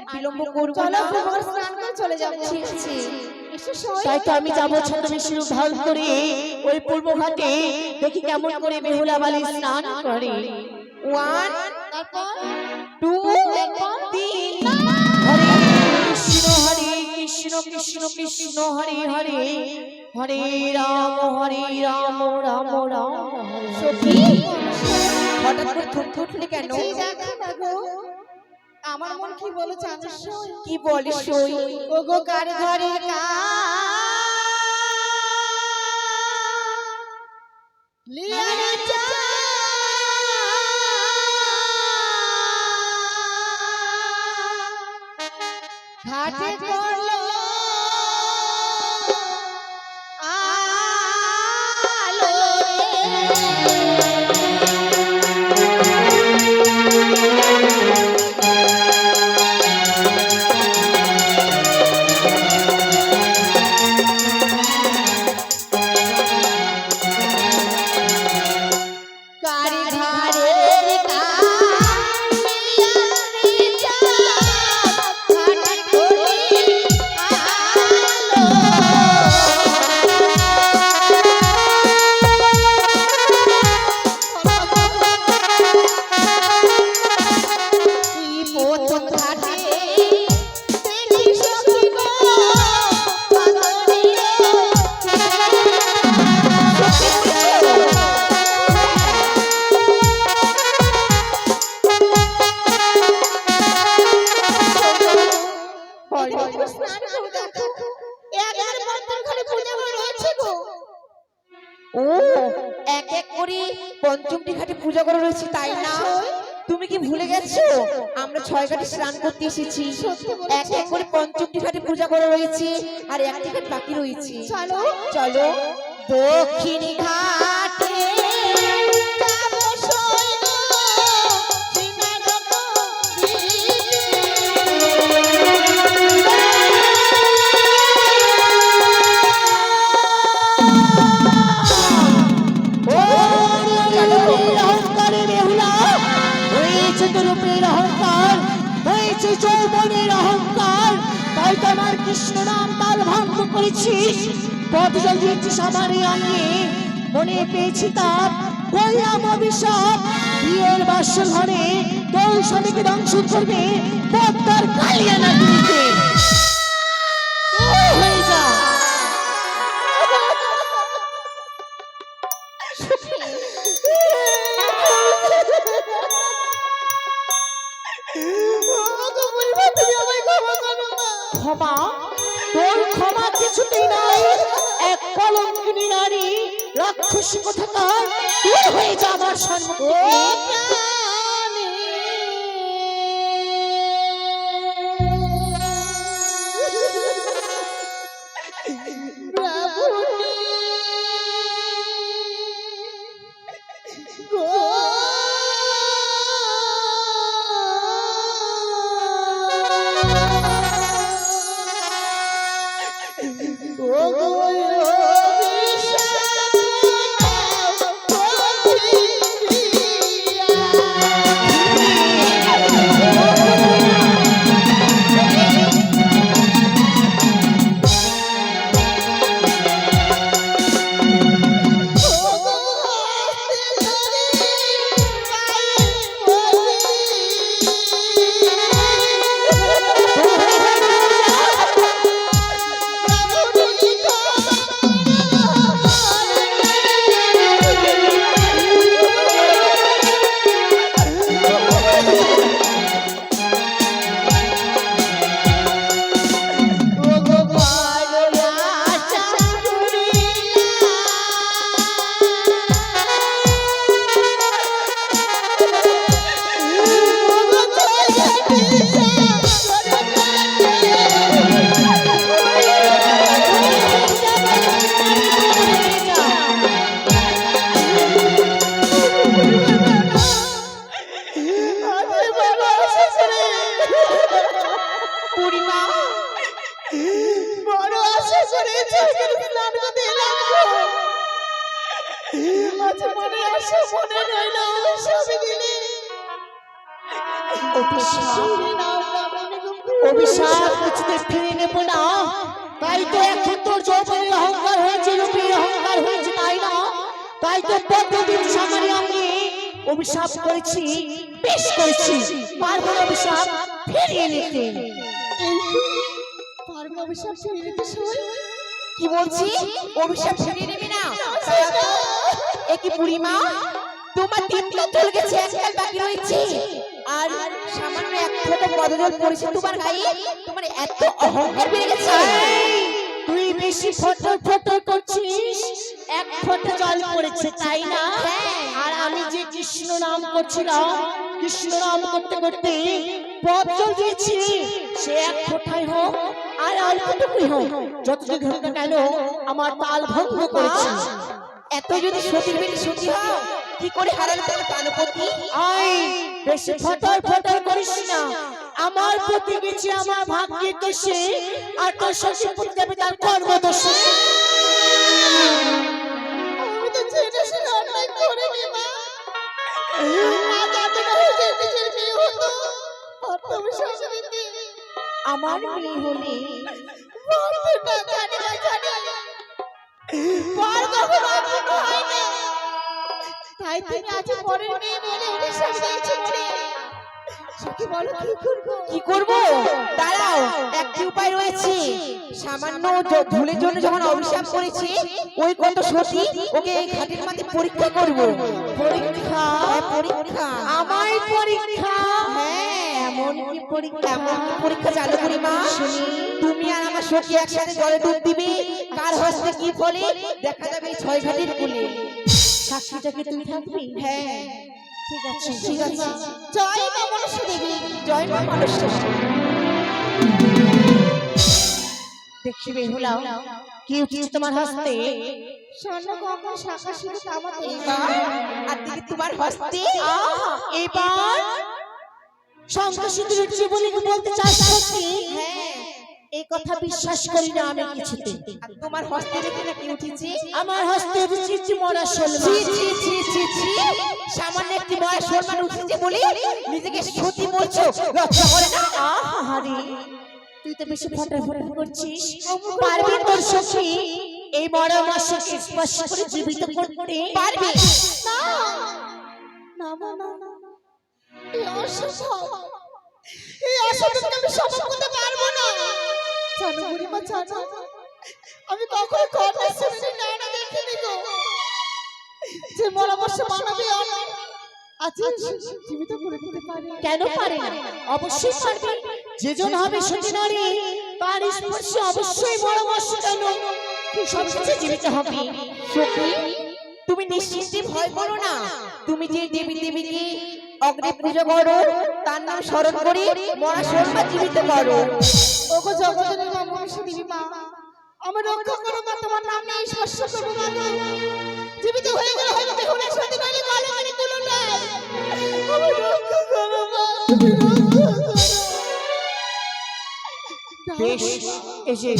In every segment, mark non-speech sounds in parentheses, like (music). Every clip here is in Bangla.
আর বিলম্ব করব চলো না। তোমার স্নান করে চলে এসো তাই তো আমি যাব ছদ্মবেশী রূপ ধারণ করে ওই পূর্ব ঘাটে। দেখি কেমন করে বেহুলা বালি স্নান করে। ওয়ান তারপর? টু তারপর তিন। হরে কৃষ্ণ হরে কৃষ্ণ কৃষ্ণ কৃষ্ণ হরে হরে। হরে রাম হরে রাম রাম রাম। সখী হঠাৎ করে থুট উঠলে কেন? আমার মন কি বলে জানিস? কি বলে সই? কার ঘরে কা লিয়া চা ঘাটে করল পঞ্চমটি ঘাটে পূজা করা রয়েছে তাই না? তুমি কি ভুলে গেছো? আমরা ছয় ঘাটে স্নান করতে এসেছি। এক এক করে পঞ্চমটি ঘাটে পূজা করা রয়েছে আর একটি ঘাট বাকি রয়েছে। চলো। চলো। দক্ষিণ ঘাটে যৌবনের অহংকার। তাই তো আমার কৃষ্ণ নাম তাল ভঙ্গ করেছিস পথ জল দিয়েছিস আমার অঙ্গে মনে পেয়েছি তাপ বললাম অভিশাপ। বিয়ের বাস্য ঘরে তোর স্বামীকে ধ্বংস করবে। পদ্মার কালিয়া না দিতে হয়ে যা। (laughs) (laughs) ক্ষমা, তোর ক্ষমা কিছুতেই নাই। এক কলঙ্কিনী নারী রাক্ষসী কোথাকার? তুই হয়ে যা আমার সম্মুখ করেছি এলাম গো। আজ মনে আসে মনে না সবই দিলে অভিশাপ মনে কিছুতে ফিরে নেব না তাই তো এখন তোর যৌবনের অহংকার হয়েছে রূপের অহংকার হয়েছে তাই না তাই তো পদ্ধতির সামনে আমি অভিশাপ করেছি বেশ করেছি পারব অভিশাপ ফিরিয়ে নিতে অভিশাপ কি বলছি? অভিশাপ ফিরিয়ে নেবে না? এ কি বুড়িমা? তোমার তিন কাল চলে গেছে এক কাল বাকি রয়েছে। আর সামান্য এক ফোঁটা বদল পড়েছে তোমার গায়ে। তোমার এত অহংকার বেড়ে গেছে। তুই বেশি ফটো ফটো করছিস। এক ফটো জল পড়েছে তাই না? আর আমি যে কৃষ্ণ নাম করছিলাম কৃষ্ণ নাম করতে করতে পথ জল দিয়েছি সে এক ফোটাই হোক আর অল্পটুকুই হোক যতটুকু হোক না কেন আমার তাল ভঙ্গ করেছে। এত যদি সতীর বেটি সতী হও কি করে হারালে তোমার প্রাণপতি আই বেশি ফটর ফটর করিস না। আমার প্রতি গেছে আমার ভাগ্যের দোষে আর তোর শ্বশুর প্রতি যাবে তার কর্ম দোষে আমি তো জেনে শুনে অন্যায় করিনি মা। আজ এত না হয়েছে নিজের মেয়ে হতো। অভিশাপ দিতে আমার মেয়ে হলে জানি না জানি পার কখনো আপন তাই তুমি আজ পরের মেয়ে বলে অভিশাপ দিয়েছ সত্যি বলো কি করব? কি করব? দাঁড়াও একটি উপায় রয়েছে। সামান্য ভুলের জন্য যখন অভিশাপ করেছে ওই কত সতী ওকে এই খাটের মাঝে পরীক্ষা করব। পরীক্ষা পরীক্ষা। আমায় পরীক্ষা। হ্যাঁ এমন কি পরীক্ষা এমন কি পরীক্ষা চালু করি মা? তুমি আর আমার সখী একসাথে জলে ডুব দিবে। কার হস্তে কি দেখা যাবে এই ছয় ঘাটের কুলে। সাক্ষীটাকে তুমি থাকবি? হ্যাঁ। ঠিক আছে। ঠিক আছে। জয় মা মনসা দেবী। জয় মা মানুষ দেখি বেহুলা কি উঠছে তোমার হস্তে? স্বর্ণ গঙ্গা শাখা শুধু কামাতে আর দিদি তোমার হস্তে? এবার উঠছে বলে বলতে চাস সত্যি? হ্যাঁ। এই কথা বিশ্বাস করি না আমি কিছুতে। তোমার হস্তে দেখে নাকি উঠেছে? আমার হস্তে উঠেছে মরা ছি শোলমা ছি ছি ছি ছি। সামান্য একটি সম্মান উঠেছে বলে নিজেকে সতী বলছো? লজ্জা করে না? আহারে। তুই তো বেশি করছিস। পারবি তোর সখী? এই মরা মাসকে স্পর্শ করে জীবিত করতে পারবি? না না মা না না। আমি সম্ভব করতে পারব না। জানো বুড়িমা জানো? আমি কখনো কর্ণে শুনিনি না না দেখিনি গো। যে মরামর্শ মানবে আজ জীবিত করে দিতে পারে। কেন পারে না? অবশ্যই পারবে। যেজন হবে সতী নারী তার স্পর্শে অবশ্যই মরা মাস কেন? সব জীবিত হবে? তুমি নিশ্চিন্তে ভয় করো না। তুমি যে দেবী দেবীকে অগ্নি পুজো করো তার নাম স্মরণ করে মরা শর্মা জীবিত করো। ওগো জগতের মা দেবী মা আমার রক্ষা করো মা তোমার নাম নিয়ে স্পর্শ করব মা জীবিত হয়ে গেলে হয়তো বেহুলা সত্যি নইলে কালো মানে তুলো না। আমার রক্ষা করো মা করো। বেশ এই যে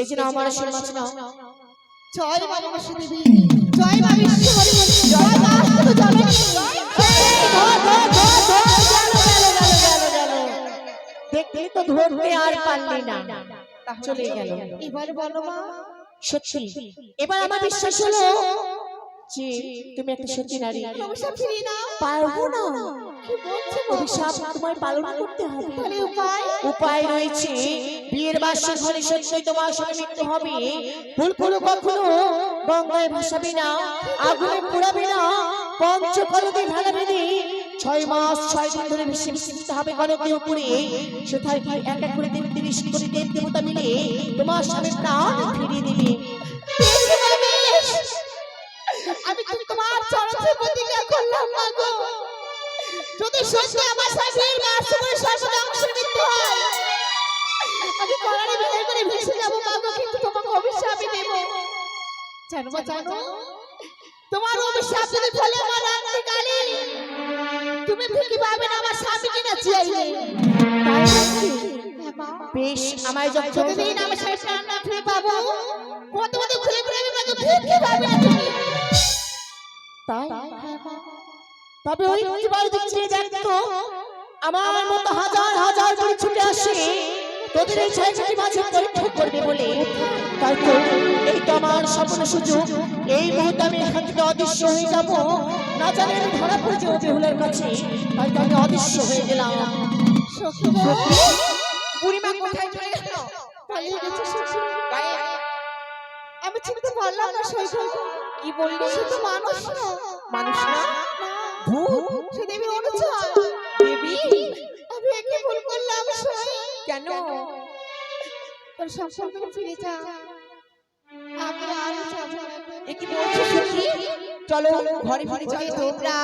এই যে আমার সমাজ জয় মা মনুষ্য দেবী। তো ধরতে আর পারলি না। চলে গেল। এবার বলো মা সত্যি। এবার আমার বিশ্বাস হলো যে তুমি একটা সত্যি নারী। পারব না? অভিশাপ তোমায় পালন করতে হবে। উপায়? উপায় রয়েছে। বিয়ের বাসর ঘরে সত্যই তোমার সঙ্গে মৃত্যু হবে। ভুল করে কখনো গঙ্গায় ভাসাবে না। আগুনে পোড়াবে না। পঞ্চকলতে ঢালাবে না। ছয় মাস ছয় দিন ধরে ভেসে যেতে হবে গণকের উপরে। সেথায় এক এক করে দেব তিরিশ করে দেব দেবতা মিলে তোমার স্বামী প্রাণ ফিরিয়ে দেবে। বেশ মা, বেশ। আমি তো তোমার চরণে প্রতিজ্ঞা করলাম না গো। যদি সত্যি আমার স্বামীর মাস করে সর্বদা অংশের মৃত্যু হয় আমি করারে বিদায় করে ভেসে যাব মা গো কিন্তু তোমাকে অভিশাপ দেব। জানো জানো? তোমার অভিশাপ যদি ফলে আমার রাত্রি কালে তুমি ভুকি পাবে না, আমার স্বামীকে না চাইলে। বেশ, আমায় যখন যতদিন আমি সেই প্রাণ না ফিরে পাবো কত কত ঘুরে ঘুরে আমি মাকে ভিক্ষে পাবে না তুমি। তাই তবে ওই বাড়ি দিচ্ছে দেখতো আমার মতো হাজার হাজার করে ছুটে আসে, তোদের এই ছয়টি মাঝে পরীক্ষা করবে বলে। তাই তো? আমার স্বপ্ন সুযোগ। এই মুহূর্তে আমি এখান থেকে অদৃশ্য হয়ে যাব। না জানি আমি ধরা পড়ে যাব বেহুলের কাছে তাই তো আমি অদৃশ্য হয়ে গেলাম। বুড়িমা কোথায় চলে গেল? পালিয়ে গেছে আমি চিনতে পারলাম না সৈকত কি বললি? সে তো মানুষ না। মানুষ না? ভূত? সে দেবীর অনুচর। দেবী? আমি একে ভুল করলাম কেন? তোর সম্পর্কে ফিরে যা। আমি আর যাব না এ কি বলছো সখী চলো ঘরে ফিরে যাই তোমরা